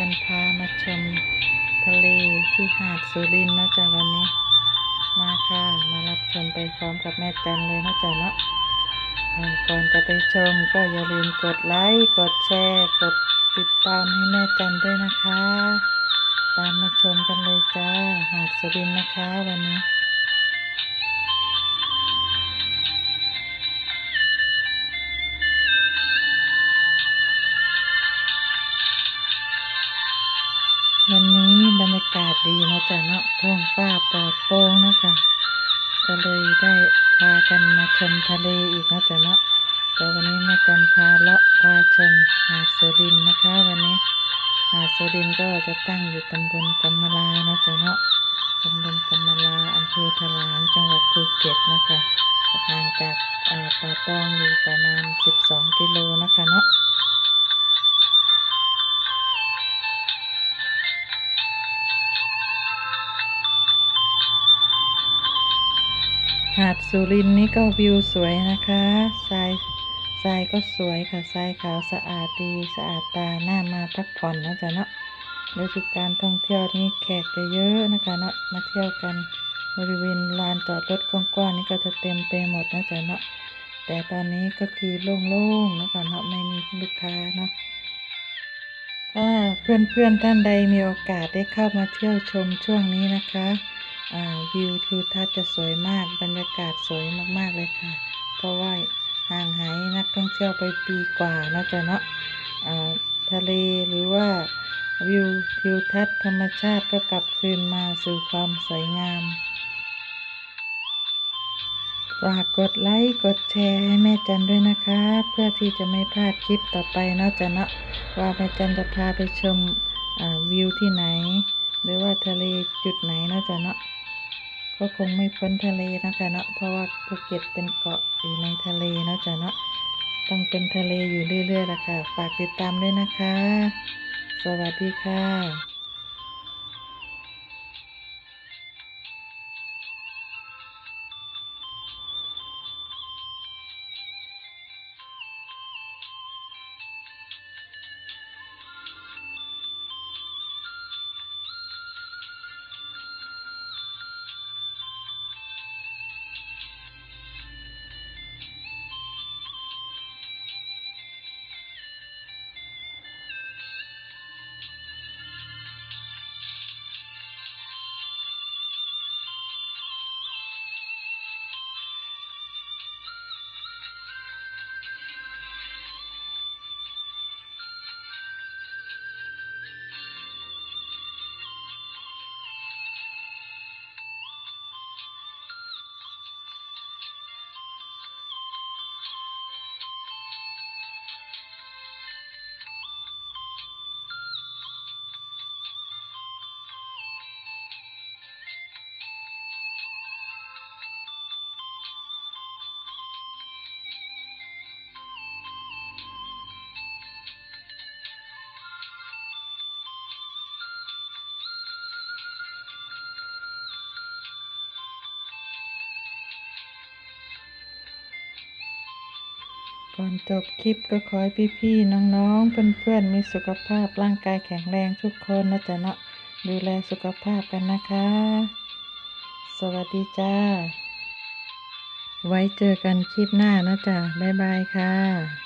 ันนี้แม่จันพามาชมทะเลที่หาดสุรินทร์นะจ๊ะวันนี้ มาค่ะ มารับชมไปพร้อมกับแม่จันเลยนะจ๊ะเนาะก่อนจะไปชมก็อย่าลืมกดไลค์กดแชร์กดติดตามให้แม่จันด้วยนะคะ ตามมาชมกันเลยจ้า หาดสุรินทร์นะคะวันนี้ วันนี้บรรยากาศดีนะจ๊ะเนาะท้องฟ้าปลอดโปร่งนะคะก็เลยได้พากันมาชมทะเลอีกนะจ๊ะเนาะแต่วันนี้แม่จันพาเลาะพาชมหาดสุรินนะคะ วันนี้หาดสุรินก็จะตั้งอยู่ตำบลกำมะลานะจ๊ะเนาะตำบลกำมะลาอำเภอถลางจังหวัดภูเก็ตนะคะห่างจากเอ่อป่าตองอยู่ประมาณ 12 กิโลนะคะเนาะ หาดสุรินนี่ก็วิวสวยนะคะทรายทรายก็สวยค่ะทรายขาวสะอาดดีสะอาดตาหน้ามาพักผ่อนนะจ๊ะเนาะฤดูการท่องเที่ยวนี่แขกจะเยอะนะคะเนาะมาเที่ยวกันบริเวณลานจอดรถกว้างๆนี่ก็จะเต็มไปหมดนะจ๊ะเนาะแต่ตอนนี้ก็คือโล่งๆนะคะเนาะไม่มีลูกค้าเนาะถ้าเพื่อนๆท่านใดมีโอกาสได้เข้ามาเที่ยวชมช่วงนี้นะคะ วิวทิวทัศน์จะสวยมาก บรรยากาศสวยมากๆเลยค่ะ เพราะว่าห่างหายนักท่องเที่ยวไปปีกว่าเนาะจ๊ะเนาะทะเลหรือว่าวิวทิวทัศน์ธรรมชาติก็กลับคืนมาสู่ความสวยงามฝากกดไลค์ กดแชร์ให้แม่จันด้วยนะคะ เพื่อที่จะไม่พลาดคลิปต่อไปเนาะจ๊ะเนาะว่าแม่จันจะพาไปชมวิวที่ไหน หรือว่าทะเลจุดไหนเนาะจ๊ะเนาะ ก็คงไม่พ้นทะเลนะคะเนาะเพราะว่าภูเก็ตเป็นเกาะอยู่ในทะเลนะจ๊ะเนาะต้องเป็นทะเลอยู่เรื่อยๆละค่ะ ฝากติดตามด้วยนะคะ สวัสดีค่ะ ก่อนจบคลิปก็ขอให้พี่ๆน้องๆ เพื่อนๆ มีสุขภาพร่างกายแข็งแรงทุกคนนะจ๊ะเนาะดูแลสุขภาพกันนะคะ สวัสดีจ้า ไว้เจอกันคลิปหน้านะจ๊ะบ๊ายบายค่ะ